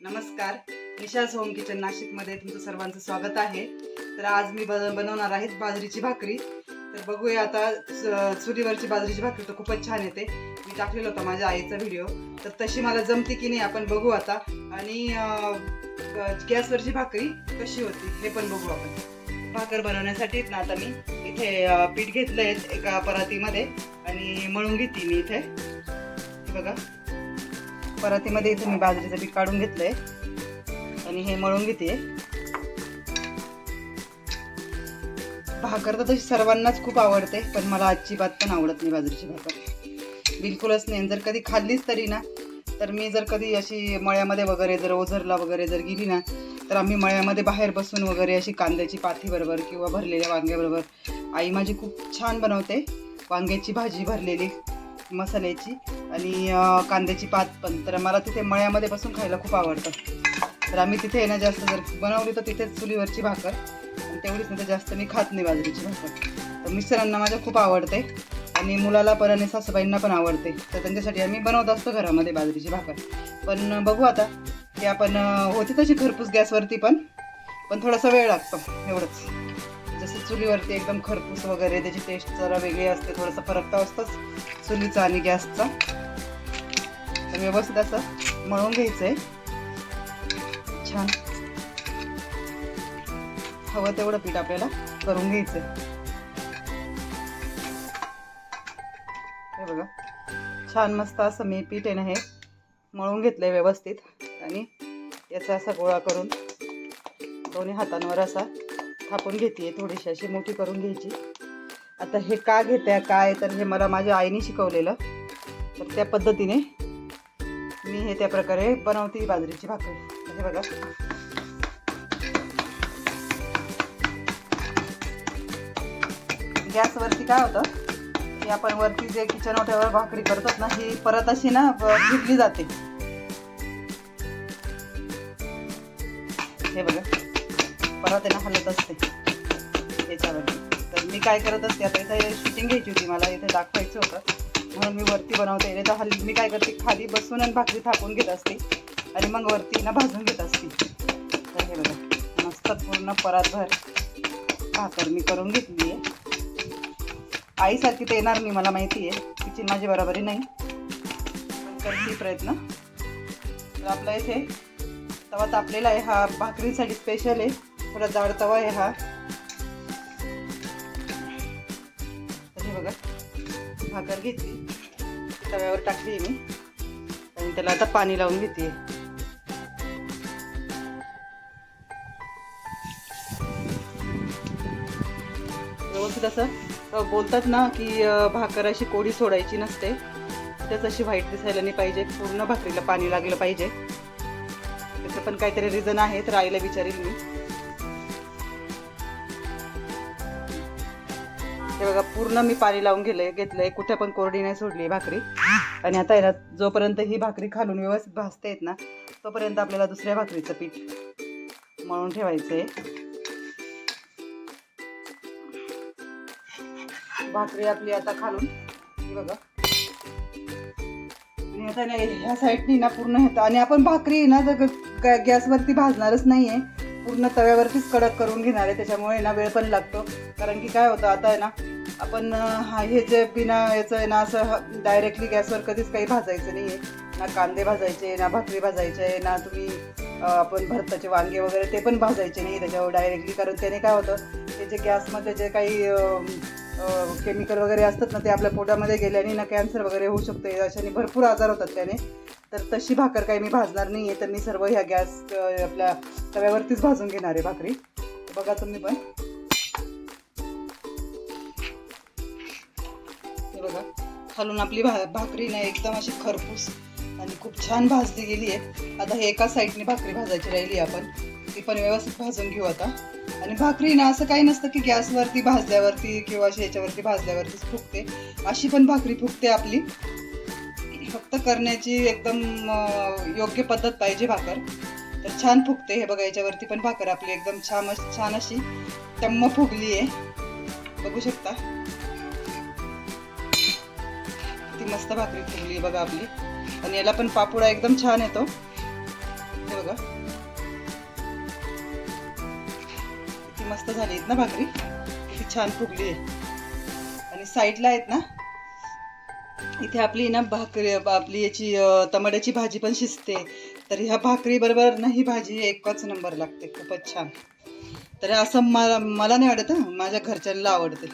नमस्कार. निशाज home kitchen नाशिकमध्ये तुमचं सर्वांचं स्वागत आहे. तर आज मी ब- बनवणार आहे बाजरीची भाकरी. तर बघूया आता चुलीवरची बाजरीची भाकरी तर खूपच छान येते. मी टाकलेला होता माझ्या आईचा व्हिडिओ. तर तशी मला जमते की नाही आपण बघू आता. आणि ग- गॅसवरची भाकरी कशी होती हे पण बघू आपण. भाकर बनवण्यासाठी ना आता मी इथे पीठ घेतलं आहे एका परातीमध्ये. आणि मळून घेते मी इथे. बघा. परातीमध्ये इथे मी बाजरीचं पीठ काढून घेतलंय. आणि हे मळून घेते. भाकर तर तशी सर्वांनाच खूप आवडते पण मला अजिबात पण आवडत नाही बाजरीची भाकर. बिलकुलच नाही. जर कधी खाल्लीच तरी ना तर मी जर कधी अशी मळ्यामध्ये वगैरे जर ओझरला वगैरे जर गेली ना तर आम्ही मळ्यामध्ये बाहेर बसून वगैरे अशी कांद्याची पाथी बरोबर किंवा भरलेल्या वांग्याबरोबर आई माझी खूप छान बनवते. वांग्याची भाजी भरलेली मसाल्याची. आणि कांद्याची पात पण. तर मला तिथे मळ्यामध्ये बसून खायला खूप आवडतं. तर आम्ही तिथे येणं ना जास्त जर बनवली तर तिथेच चुलीवरची भाकर. आणि तेवढीच नाही तर जास्त मी खात नाही बाजरीची भाकर. तर मिस्टरांना माझ्या खूप आवडते. आणि मुलाला पण आणि सासूबाईंना पण आवडते. तर त्यांच्यासाठी आम्ही बनवत असतो घरामध्ये बाजरीची भाकर. पण बघू आता की आपण होती तशी खरपूस गॅसवरती पण. पण थोडासा वेळ लागतो एवढंच. जसं चुलीवरती एकदम खरपूस वगैरे त्याची टेस्ट जरा वेगळी असते थोडासा फरक तर असतोच. चुलीचा आणि गॅसचा. आता व्यवस्थित असं मळून घ्यायचंय. छान. हवं तेवढं पीठ आपल्याला करून घ्यायचंय. हे बघा. छान मस्त असं मी पीठ आहे ना हे मळून घेतलंय व्यवस्थित. आणि याचा असा गोळा करून दोन्ही हातांवर असा थापून घेते थोडीशी अशी मोठी करून घ्यायची. आता हे का घेते काय तर हे मला माझ्या आईने शिकवलेलं. तर त्या पद्धतीने मी हे त्या प्रकारे बनवते बाजरीची भाकरी. हे बघा. गॅसवरती काय होतं? की आपण वरती जे किचन ओट्यावर भाकरी करतात ना ही परत अशी ना घेतली जाते. हे बघा. परत आहे ना हलत असते. याच्यावरती. तर मी काय करत असते आता इथे शूटिंग घ्यायची होती मला इथे दाखवायचं होतं. म्हणून मी वरती बनवते. नाही तर हल्ली मी काय करते खाली बसून आणि भाकरी थापून घेत असते. आणि मग वरती ना भाजून घेत असते. तर हे बघा मस्त पूर्ण परातभर भाकर मी करून घेतली आहे. आईसारखी तर येणार नाही मला माहिती आहे. तिची माझी बरोबरी नाही. करते प्रयत्न. तर आपला इथे तवा तापलेला आहे. हा भाकरीसाठी स्पेशल आहे. थोडा जाड तवा आहे हा. हे बघा. भाकर घेतली. तव्यावर टाकली मी. आणि त्याला आता पाणी लावून घेते. व्यवस्थित असं बोलतात ना की भाकर अशी कोडी सोडायची नसते. त्याच अशी व्हाईट दिसायला नाही पाहिजे. पूर्ण भाकरीला पाणी लागलं पाहिजे. त्याचं पण काहीतरी रिझन आहे तर आईला विचारेल मी. हे बघा पूर्ण मी पाणी लावून गेलंय घेतलंय. कुठे पण कोरडी नाही सोडली भाकरी. आणि आता आहे ना जोपर्यंत ही भाकरी खालून व्यवस्थित भासते येत ना तोपर्यंत आपल्याला दुसऱ्या भाकरीचं पीठ मळून ठेवायचंय. भाकरी आपली आता खालून बघा. आणि आता नाही ह्या साईडनी ना पूर्ण होतं आणि आपण भाकरी ना जर गॅसवरती भाजणारच नाहीये. पूर्ण तव्यावरतीच कडक करून घेणार आहे त्याच्यामुळे ना वेळ पण लागतो. कारण की काय होतं आता आहे ना आपण हा हे जे बिना याचं आहे ना असं डायरेक्टली गॅसवर कधीच काही भाजायचं नाही आहे ना कांदे भाजायचे ना भाकरी भाजायचे ना तुम्ही आपण भरताचे वांगे वगैरे ते पण भाजायचे नाही त्याच्यावर डायरेक्टली कारण त्याने काय होतं ते जे गॅसमध्ये जे काही केमिकल वगैरे असतात ना ते आपल्या पोटामध्ये गेल्याने ना कॅन्सर वगैरे होऊ शकतो अशाने भरपूर आजार होतात त्याने. तर तशी भाकर काही मी भाजणार नाही आहे तर मी सर्व ह्या गॅस आपल्या तव्यावरतीच भाजून घेणार आहे भाकरी. बघा तुम्ही पण. हे बघा. खालून आपली भा भाकरी ना एकदम अशी खरपूस आणि खूप छान भाजली गेली आहे आता हे एका साईडने भाकरी भाजायची राहिली आपण. ती पण व्यवस्थित भाजून घेऊ आता. आणि भाकरी ना असं काही नसतं की गॅसवरती भाजल्यावरती किंवा अशी ह्याच्यावरती भाजल्यावरतीच फुगते. अशी पण भाकरी फुगते आपली. फक्त करण्याची एकदम योग्य पद्धत पाहिजे भाकर. तर छान फुगते हे बघा याच्यावरती पण भाकर आपली एकदम छान छान अशी टम्म फुगली आहे. बघू शकता. ती मस्त भाकरी फुगली बघा आपली. आणि याला पण पापुडा एकदम छान येतो. हे बघा. मस्त झाली आहेत ना भाकरी. किती छान फुगली आहे. आणि साईडला आहेत ना इथे आपली ना भाकरी आपली याची टमाट्याची भाजी पण शिजते. तर ह्या भाकरी बरोबर ना ही भाजी एकच नंबर लागते. खूपच छान. तर असं मला मला नाही आवडत माझ्या घरच्यांना आवडते.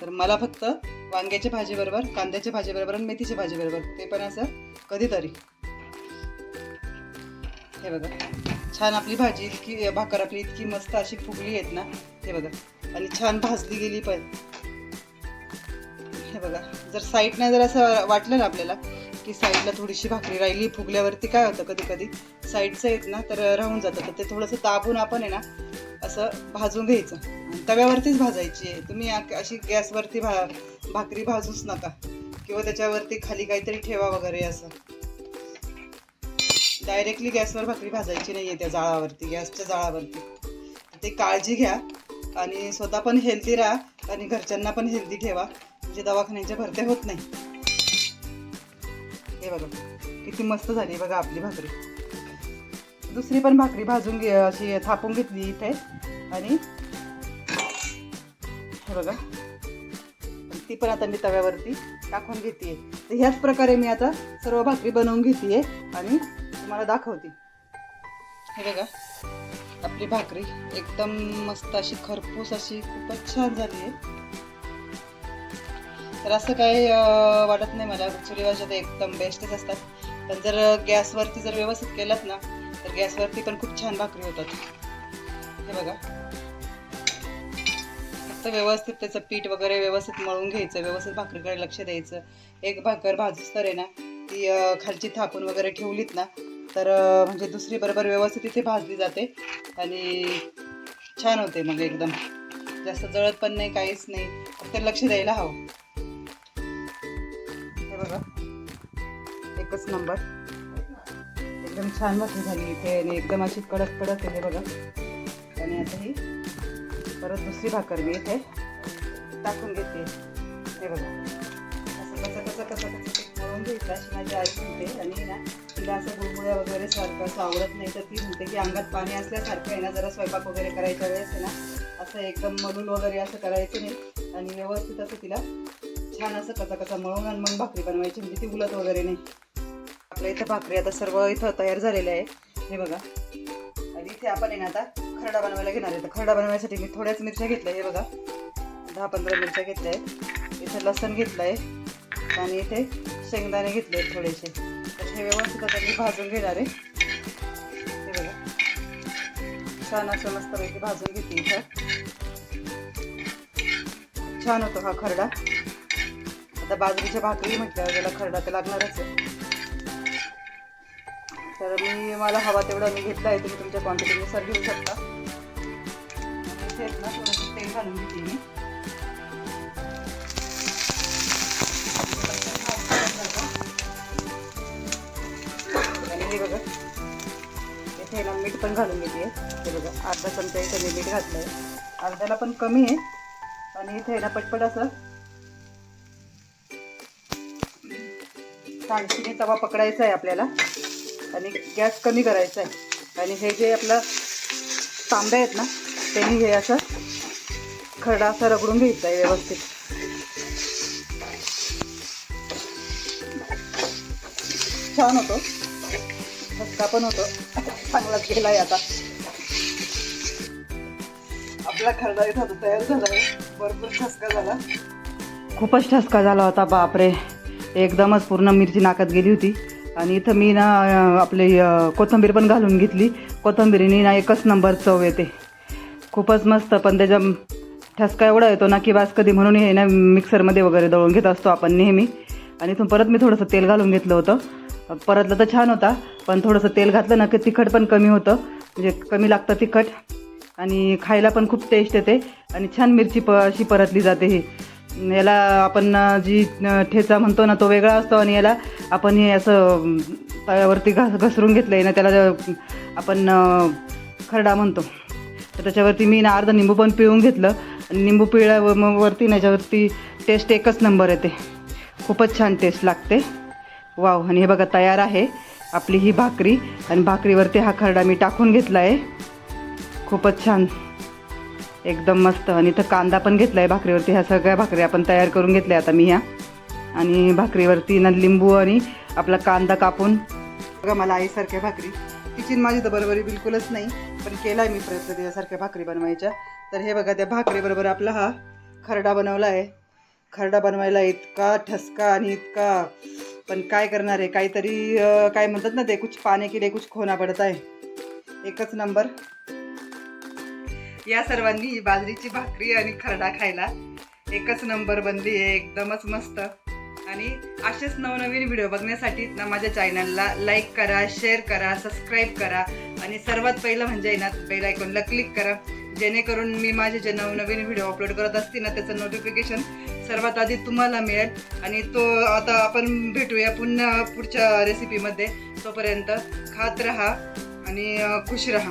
तर मला फक्त वांग्याच्या भाजीबरोबर कांद्याच्या भाजीबरोबर आणि मेथीच्या भाजीबरोबर. ते पण असं कधीतरी. हे बघा. छान आपली भाजी इतकी भाकर आपली इतकी मस्त अशी फुगली आहेत ना. हे बघा. आणि छान भाजली गेली पण. हे बघा. जर साईडनं जर असं वाटलं ना आपल्याला की साईडला थोडीशी भाकरी राहिली फुगल्यावरती काय होतं कधी कधी? साईडचं आहेत ना तर राहून जातं. तर ते थोडंसं दाबून आपण आहे ना असं भाजून घ्यायचं. तव्यावरतीच भाजायची आहे. तुम्ही अशी गॅसवरती भा भाकरी भाजूच नका. किंवा त्याच्यावरती खाली काहीतरी ठेवा वगैरे असं. डायरेक्टली गॅसवर भाकरी भाजायची नाही आहे त्या जाळावरती गॅसच्या जाळावरती. ते काळजी घ्या आणि स्वतः पण हेल्दी राहा आणि घरच्यांना पण हेल्दी ठेवा. म्हणजे दवाखान्यांच्या भरत्या होत नाही. हे बघा किती मस्त झाली बघा आपली भाकरी. दुसरी पण भाकरी भाजून घे अशी थापून घेतली इथे. आणि हे बघा ती पण आता मी तव्यावरती टाकून घेते तर ह्याच प्रकारे मी आता सर्व भाकरी बनवून घेते आणि तुम्हाला दाखवते. हे बघा. आपली भाकरी एकदम मस्त अशी खरपूस अशी खूपच छान झाली आहे. तर असं काही वाटत नाही मला. चुलीवरच्या ते एकदम बेस्टच असतात. पण जर गॅसवरती जर व्यवस्थित केलात ना तर गॅसवरती पण खूप छान भाकरी होतात. हे बघा. फक्त व्यवस्थित त्याचं पीठ वगैरे व्यवस्थित मळून घ्यायचं व्यवस्थित भाकरीकडे लक्ष द्यायचं. एक भाकर भाजूस तर आहे ना ती खालची थापून वगैरे ठेवलीत ना तर म्हणजे दुसरी बरोबर व्यवस्थित इथे भाजली जाते. आणि छान होते मग एकदम. जास्त जळत पण नाही काहीच नाही. फक्त लक्ष द्यायला हवं. हे बघा. एकच नंबर. एकदम छान भाकरी झाली इथे. आणि एकदम अशी कडक कडक आहे बघा. आणि आता ही परत दुसरी भाकर मी इथे टाकून घेते. हे बघा. असं कसं कसं कसं कसं म्हणून मळून अशी माझी आई म्हणते आणि ना तिला असं गुळगुळ्या वगैरे सारखं असं आवडत नाही. तर ती म्हणते की अंगात पाणी असल्यासारखं आहे ना जरा स्वयंपाक वगैरे करायच्या वेळेस आहे ना असं एकदम मलून वगैरे असं करायचं नाही. आणि व्यवस्थित असं तिला छान असं कचा कचा मळून आणि मग भाकरी बनवायची म्हणजे ती उलत वगैरे नाही. आपल्या इथं भाकरी आता सर्व इथं तयार झालेलं आहे. हे बघा. आणि इथे आपण आहे ना आता खरडा बनवायला घेणार आहे. तर खरडा बनवायसाठी मी थोड्याच मिरच्या घेतल्या हे बघा. दहा पंधरा मिरच्या घेतल्या आहेत. इथे लसण घेतलं आहे आणि इथे शेंगदाणे घेतले आहेत थोडेसे. तर हे व्यवस्थित आता मी भाजून घेणार आहे. हे बघा. छान असं मस्तपैकी भाजून घेते इथं. छान होतो हा खरडा. आता बाजरीच्या भाकरी म्हटल्यावर त्याला खरडा तर लागणारच आहे. तर मी मला हवा तेवढा मी घेतला आहे तुम्ही तुमच्या क्वांटिटीनुसार घेऊ शकता. आणि ना थोडंसं तेल घालून घेते मी. हे बघा. इथे ना मीठ पण घालून घेते. हे बघा अर्धा चमचा इथे मी मीठ घातलं आहे अर्ध्याला पण कमी आहे. आणि इथे ना पटपट असं सांडशीने तवा पकडायचा आहे आपल्याला. आणि गॅस कमी करायचा आहे. आणि हे जे आपलं तांबे आहेत ना त्यांनी हे असं खरडा असा रगडून घ्यायचा आहे व्यवस्थित. छान होतो. ठसका पण होतो. चांगलाच गेला आहे आता. आपला खरडा इथं आता तयार झाला आहे. भरपूर ठसका झाला. खूपच ठसका झाला होता बापरे. एकदमच पूर्ण मिरची नाकात गेली होती. आणि इथं मी ना आपली कोथिंबीर पण घालून घेतली. कोथिंबीरीने ना एकच नंबर चव येते. खूपच मस्त पण त्याच्या ठसका एवढा येतो ना की बास कधी म्हणून हे ना मिक्सरमध्ये वगैरे दळून घेत असतो आपण नेहमी. आणि इथून परत मी थोडंसं तेल घालून घेतलं होतं. परतलं तर छान होता पण थोडंसं तेल घातलं ना की तिखट पण कमी होतं. म्हणजे कमी लागतं तिखट आणि खायला पण खूप टेस्ट येते आणि छान मिरची प अशी परतली जाते ही. याला आपण जी ठेचा म्हणतो ना तो वेगळा असतो आणि याला आपण हे असं तव्यावरती घास घसरून घेतलं आहे ना त्याला आपण खरडा म्हणतो. तर त्याच्यावरती मी ना अर्धा निंबू पण पिळून घेतलं आणि निंबू पिळल्यावरती ना याच्यावरती टेस्ट एकच नंबर येते. खूपच छान टेस्ट लागते. वाव आणि हे बघा तयार आहे आपली ही भाकरी. आणि भाकरीवरती हा खरडा मी टाकून घेतला आहे खूपच छान. एकदम मस्त. आणि इथं कांदा पण घेतला आहे भाकरीवरती. ह्या सगळ्या भाकरी आपण तयार करून घेतल्या आता मी ह्या. आणि भाकरीवरती ना लिंबू आणि आपला कांदा कापून. बघा मला आईसारख्या भाकरी. तिची माझी तर बरोबरी बिलकुलच नाही पण केला आहे मी प्रयत्न त्याच्यासारख्या भाकरी बनवायच्या. तर हे बघा त्या भाकरीबरोबर आपला हा खरडा बनवला आहे खरडा बनवायला इतका ठसका आणि इतका पण काय करणार आहे? काहीतरी काय म्हणतात ना ते कुछ पाने के लिए कुछ खोना पडत आहे. एकच नंबर. या सर्वांनी बाजरीची भाकरी आणि खरडा खायला एकच नंबर बनली आहे. एकदमच मस्त. आणि असेच नवनवीन व्हिडिओ बघण्यासाठी ना माझ्या चॅनलला लाईक करा शेअर करा सबस्क्राईब करा. आणि सर्वात पहिलं म्हणजे ना बेल आयकॉनला क्लिक करा. जेणेकरून मी माझे जे नवनवीन व्हिडिओ अपलोड करत असते ना त्याचं नोटिफिकेशन सर्वात आधी तुम्हाला मिळेल. आणि तो आता आपण भेटूया पुन्हा पुढच्या रेसिपीमध्ये तोपर्यंत खात राहा आणि खुश राहा.